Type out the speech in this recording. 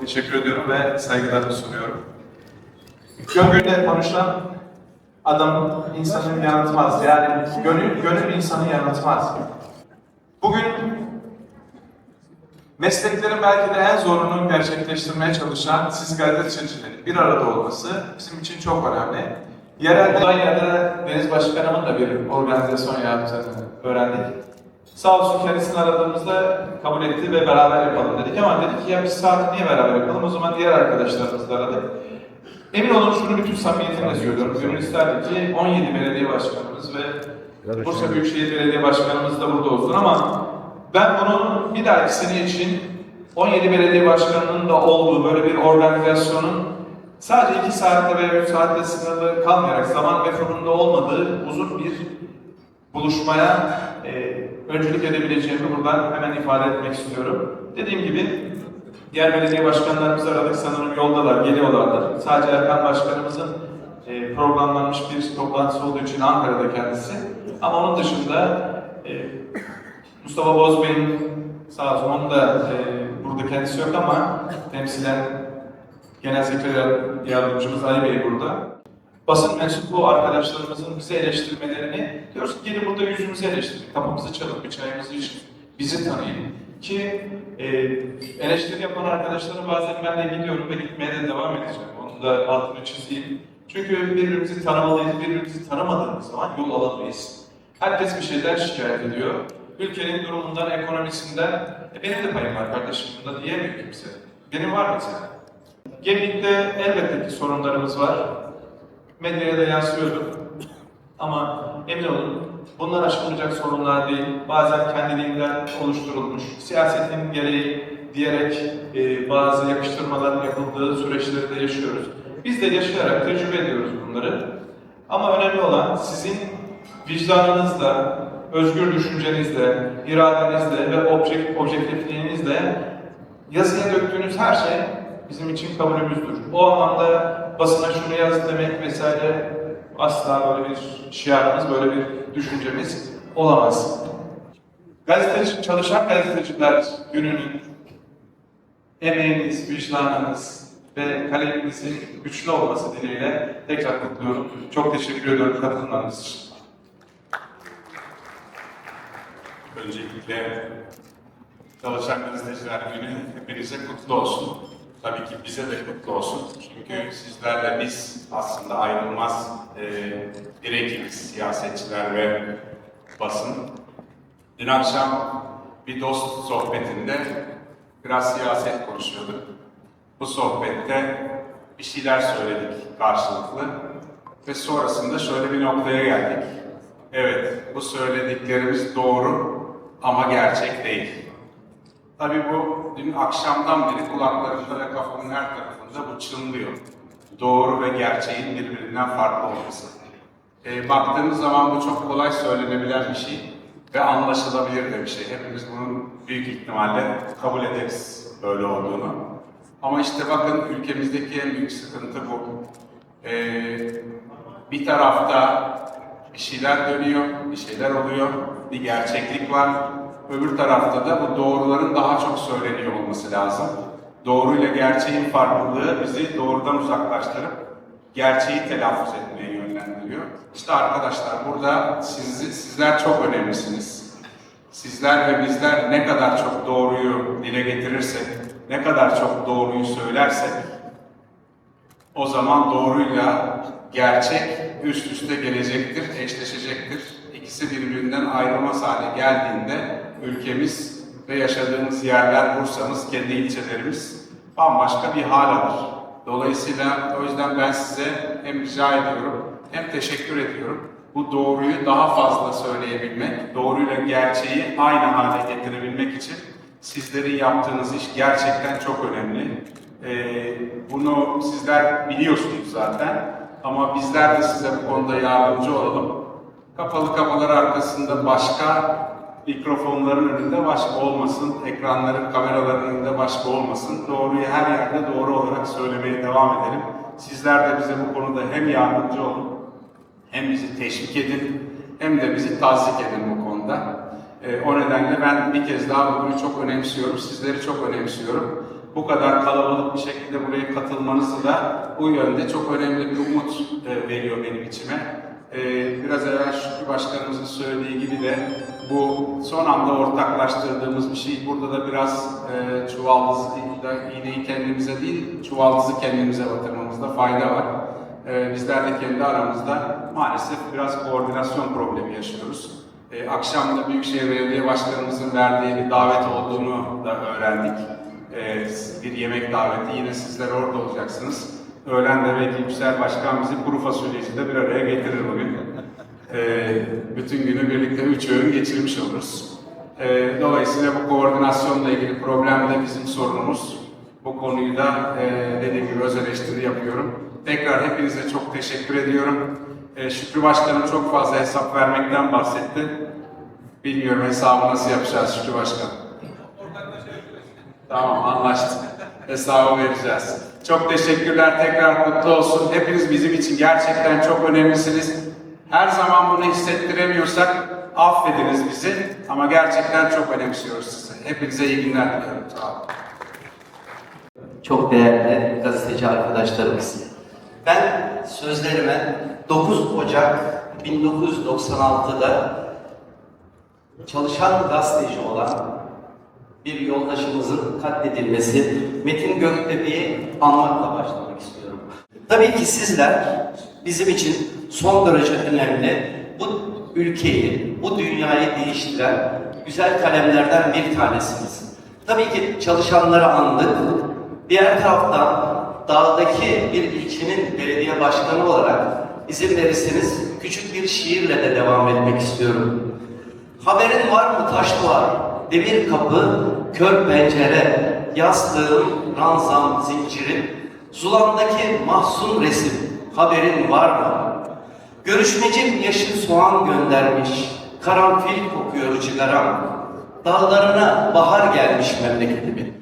teşekkür ediyorum ve saygılarımı sunuyorum. Gönülle konuşan adam insanı yanıltmaz. Yani gönül, gönül insanı yanıltmaz. Bugün mesleklerin belki de en zorunu gerçekleştirmeye çalışan siz gazetecilerin bir arada olması bizim için çok önemli. Yerelde Alanya'da Deniz Başkanımın da bir organizasyon yaptığını öğrendik. Sağ olsun kendisini aradığımızda kabul etti ve beraber yapalım dedik ama dedik ki ya biz saat niye beraber yapalım? O zaman diğer arkadaşlarımızı da aradık. Emin olun şunu bütün samimiyetimle söylüyorum. Gönül isterdi ki 17 belediye başkanımız ve Bursa Büyükşehir Belediye Başkanımız da burada olsun ama ben bunun bir dahaki sene için 17 belediye başkanının da olduğu böyle bir organizasyonun sadece 2 saatte veya 3 saatte sınırlı kalmayarak zaman mefhumunda olmadığı uzun bir buluşmaya e, öncülük edebileceğimi buradan hemen ifade etmek istiyorum. Dediğim gibi diğer belediye başkanlarımızı aradık sanırım yoldalar, geliyorlardır. Sadece Erkan Başkanımızın e, programlanmış bir toplantısı olduğu için Ankara'da kendisi. Ama onun dışında e, Mustafa Bozbey'in sağ olsun onun da e, burada kendisi yok ama temsilen Genel Sekreter Yardımcımız Ali Bey burada. Basın mensubu arkadaşlarımızın bize eleştirmelerini diyoruz ki gelin burada yüzümüzü eleştirin, kapımızı çalın, bir çayımızı için bizi tanıyın. Ki e, eleştiri yapan arkadaşlarım bazen ben de gidiyorum ve gitmeye de devam edeceğim. Onun da altını çizeyim. Çünkü birbirimizi tanımalıyız, birbirimizi tanımadığımız zaman yol alamayız. Herkes bir şeyler şikayet ediyor. Ülkenin durumundan, ekonomisinden, e, benim de payım var kardeşim bunda diyemiyor kimse. Benim var mesela. Gemlikte elbette ki sorunlarımız var. Medyaya da yansıyordu. Ama emin olun bunlar aşılacak sorunlar değil. Bazen kendiliğinden oluşturulmuş, siyasetin gereği diyerek e, bazı yakıştırmalar yapıldığı süreçleri de yaşıyoruz. Biz de yaşayarak tecrübe ediyoruz bunları. Ama önemli olan sizin vicdanınızla, özgür düşüncenizle, iradenizle ve objek, objektifliğinizle yazıya döktüğünüz her şey bizim için kabulümüzdür. O anlamda basına şunu yaz demek vesaire asla böyle bir şiarımız, böyle bir düşüncemiz olamaz. Gazeteci, çalışan gazeteciler gününün emeğiniz, vicdanınız ve kaleminizin güçlü olması dileğiyle tekrar kutluyorum. Çok teşekkür ediyorum katılmanız için. Öncelikle Çalışan Gazeteciler Günü hepinize kutlu olsun. Tabii ki bize de kutlu olsun. Çünkü sizlerle biz aslında ayrılmaz e, bir ekibiz, siyasetçiler ve basın. Dün akşam bir dost sohbetinde biraz siyaset konuşuyorduk. Bu sohbette bir şeyler söyledik karşılıklı ve sonrasında şöyle bir noktaya geldik. Evet, bu söylediklerimiz doğru ama gerçek değil. Tabii bu dün akşamdan beri kulaklarımda ve kafamın her tarafında bu çınlıyor. Doğru ve gerçeğin birbirinden farklı olması. E, baktığımız zaman bu çok kolay söylenebilen bir şey ve anlaşılabilir de bir şey. Hepimiz bunun büyük ihtimalle kabul ederiz böyle olduğunu. Ama işte bakın ülkemizdeki en büyük sıkıntı bu. E, bir tarafta bir şeyler dönüyor, bir şeyler oluyor, bir gerçeklik var. Öbür tarafta da bu doğruların daha çok söyleniyor olması lazım. Doğruyla gerçeğin farklılığı bizi doğrudan uzaklaştırıp gerçeği telaffuz etmeye yönlendiriyor. İşte arkadaşlar burada siz, sizler çok önemlisiniz. Sizler ve bizler ne kadar çok doğruyu dile getirirsek, ne kadar çok doğruyu söylersek o zaman doğruyla gerçek üst üste gelecektir, eşleşecektir. İkisi birbirinden ayrılmaz hale geldiğinde ülkemiz ve yaşadığımız yerler, Bursa'mız, kendi ilçelerimiz bambaşka bir hal alır. Dolayısıyla o yüzden ben size hem rica ediyorum hem teşekkür ediyorum. Bu doğruyu daha fazla söyleyebilmek, doğruyla gerçeği aynı hale getirebilmek için sizlerin yaptığınız iş gerçekten çok önemli. Ee, bunu sizler biliyorsunuz zaten ama bizler de size bu konuda yardımcı olalım. Kapalı kapılar arkasında başka mikrofonların önünde başka olmasın, ekranların, kameraların önünde başka olmasın. Doğruyu her yerde doğru olarak söylemeye devam edelim. Sizler de bize bu konuda hem yardımcı olun, hem bizi teşvik edin, hem de bizi tasdik edin bu konuda. Ee, o nedenle ben bir kez daha bugünü çok önemsiyorum, sizleri çok önemsiyorum. Bu kadar kalabalık bir şekilde buraya katılmanızı da bu yönde çok önemli bir umut e, veriyor benim içime. E, biraz evvel Şükrü Başkanımızın söylediği gibi de bu son anda ortaklaştırdığımız bir şey. Burada da biraz e, çuvaldızı iğneyi kendimize değil, çuvaldızı kendimize batırmamızda fayda var. Bizler de kendi aramızda maalesef biraz koordinasyon problemi yaşıyoruz. Akşam da Büyükşehir Belediye Başkanımızın verdiği bir davet olduğunu da öğrendik. E, bir yemek daveti. Yine sizler orada olacaksınız. Öğlen de belki Yüksel Başkan bizi kuru fasulyeci de bir araya getirir bugün. E, bütün günü birlikte üç öğün geçirmiş oluruz. E, dolayısıyla bu koordinasyonla ilgili problem de bizim sorunumuz. Bu konuyu da e, dediğim gibi öz eleştiri yapıyorum. Tekrar hepinize çok teşekkür ediyorum. E, Şükrü Başkanım çok fazla hesap vermekten bahsetti. Bilmiyorum hesabı nasıl yapacağız Şükrü Başkan. Tamam anlaştık. Hesabı vereceğiz. Çok teşekkürler. Tekrar kutlu olsun. Hepiniz bizim için gerçekten çok önemlisiniz. Her zaman bunu hissettiremiyorsak affediniz bizi. Ama gerçekten çok önemsiyoruz sizi. Hepinize iyi günler diliyorum. Sağ olun. çok değerli gazeteci arkadaşlarımız. Ben sözlerime 9 Ocak 1996'da çalışan gazeteci olan bir yoldaşımızın katledilmesi Metin Göktepe'yi anmakla başlamak istiyorum. Tabii ki sizler bizim için son derece önemli bu ülkeyi, bu dünyayı değiştiren güzel kalemlerden bir tanesiniz. Tabii ki çalışanları andık. Diğer taraftan dağdaki bir ilçenin belediye başkanı olarak izin verirseniz küçük bir şiirle de devam etmek istiyorum. Haberin var mı taş duvar, demir kapı, kör pencere, yastığım, ranzam, zincirim, zulandaki mahzun resim, haberin var mı? Görüşmecim yeşil soğan göndermiş, karanfil kokuyor cigaram, dağlarına bahar gelmiş memleketimin.